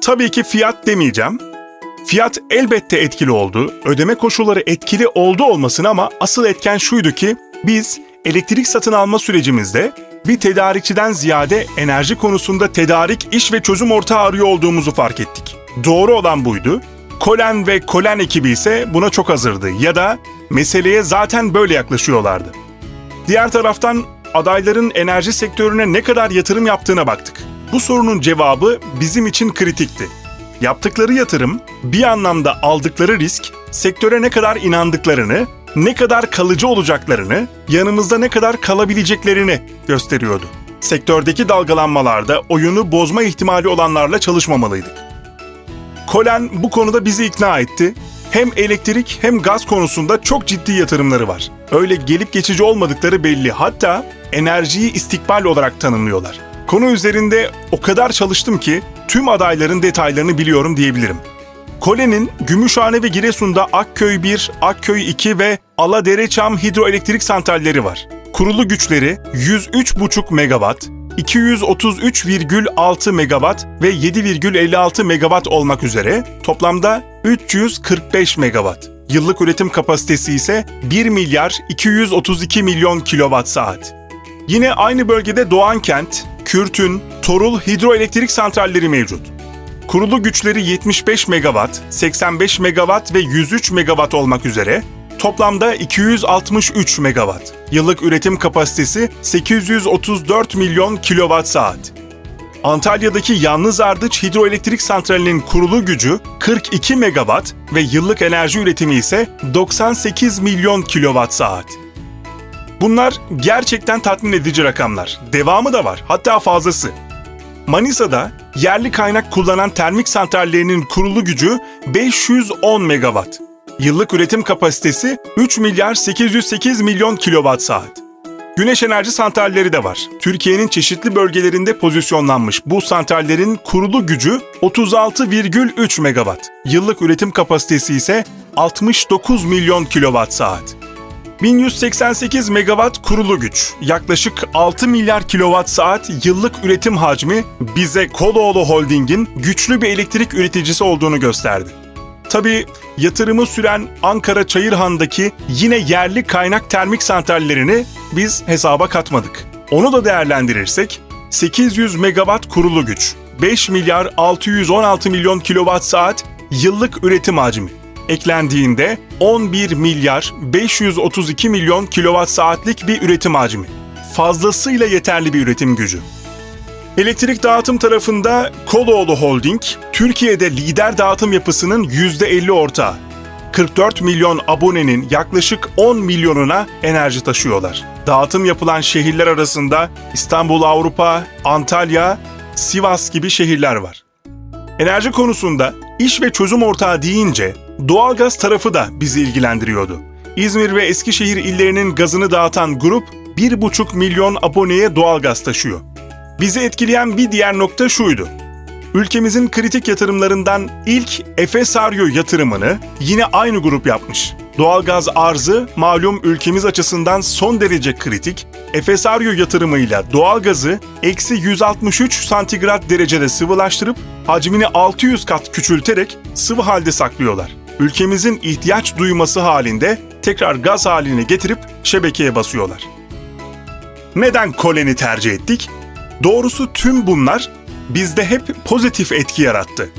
Tabii ki fiyat demeyeceğim. Fiyat elbette etkili oldu, ödeme koşulları etkili oldu olmasın ama asıl etken şuydu ki biz elektrik satın alma sürecimizde bir tedarikçiden ziyade enerji konusunda tedarik, iş ve çözüm ortağı arıyor olduğumuzu fark ettik. Doğru olan buydu. Kolen ve Kolen ekibi ise buna çok hazırdı ya da meseleye zaten böyle yaklaşıyorlardı. Diğer taraftan adayların enerji sektörüne ne kadar yatırım yaptığına baktık. Bu sorunun cevabı bizim için kritikti. Yaptıkları yatırım, bir anlamda aldıkları risk, sektöre ne kadar inandıklarını, ne kadar kalıcı olacaklarını, yanımızda ne kadar kalabileceklerini gösteriyordu. Sektördeki dalgalanmalarda oyunu bozma ihtimali olanlarla çalışmamalıydık. Kolen bu konuda bizi ikna etti. Hem elektrik hem gaz konusunda çok ciddi yatırımları var. Öyle gelip geçici olmadıkları belli. Hatta enerjiyi istikbal olarak tanımlıyorlar. Konu üzerinde o kadar çalıştım ki tüm adayların detaylarını biliyorum diyebilirim. Kole'nin Gümüşhane ve Giresun'da Akköy 1, Akköy 2 ve Aladereçam hidroelektrik santralleri var. Kurulu güçleri 103,5 megawatt, 233,6 megawatt ve 7,56 megawatt olmak üzere toplamda 345 megawatt. Yıllık üretim kapasitesi ise 1 milyar 232 milyon kilowatt saat. Yine aynı bölgede Doğankent, Kürtün, Torul hidroelektrik santralleri mevcut. Kurulu güçleri 75 megawatt, 85 megawatt ve 103 megawatt olmak üzere toplamda 263 megawatt. Yıllık üretim kapasitesi 834 milyon kilowatt saat. Antalya'daki Yalnız Ardıç Hidroelektrik Santrali'nin kurulu gücü 42 megawatt ve yıllık enerji üretimi ise 98 milyon kilowatt saat. Bunlar gerçekten tatmin edici rakamlar. Devamı da var, hatta fazlası. Manisa'da yerli kaynak kullanan termik santrallerinin kurulu gücü 510 megawatt. Yıllık üretim kapasitesi 3 milyar 808 milyon kilowatt saat. Güneş enerji santralleri de var. Türkiye'nin çeşitli bölgelerinde pozisyonlanmış bu santrallerin kurulu gücü 36,3 megawatt. Yıllık üretim kapasitesi ise 69 milyon kilowatt saat. 1188 megawatt kurulu güç, yaklaşık 6 milyar kilowatt saat yıllık üretim hacmi bize Koloğlu Holding'in güçlü bir elektrik üreticisi olduğunu gösterdi. Tabii yatırımı süren Ankara Çayırhan'daki yine yerli kaynak termik santrallerini biz hesaba katmadık. Onu da değerlendirirsek 800 megawatt kurulu güç, 5 milyar 616 milyon kilowatt saat yıllık üretim hacmi eklendiğinde 11 milyar 532 milyon kilowatt saatlik bir üretim hacmi. Fazlasıyla yeterli bir üretim gücü. Elektrik dağıtım tarafında Koloğlu Holding, Türkiye'de lider dağıtım yapısının %50 ortağı. 44 milyon abonenin yaklaşık 10 milyonuna enerji taşıyorlar. Dağıtım yapılan şehirler arasında İstanbul Avrupa, Antalya, Sivas gibi şehirler var. Enerji konusunda iş ve çözüm ortağı deyince doğalgaz tarafı da bizi ilgilendiriyordu. İzmir ve Eskişehir illerinin gazını dağıtan grup 1,5 milyon aboneye doğalgaz taşıyor. Bizi etkileyen bir diğer nokta şuydu. Ülkemizin kritik yatırımlarından ilk Efes Aryo yatırımını yine aynı grup yapmış. Doğalgaz arzı malum ülkemiz açısından son derece kritik. Efes Aryo yatırımıyla doğalgazı eksi 163 santigrat derecede sıvılaştırıp hacmini 600 kat küçülterek sıvı halde saklıyorlar. Ülkemizin ihtiyaç duyması halinde tekrar gaz haline getirip şebekeye basıyorlar. Neden Kolen'i tercih ettik? Doğrusu tüm bunlar bizde hep pozitif etki yarattı.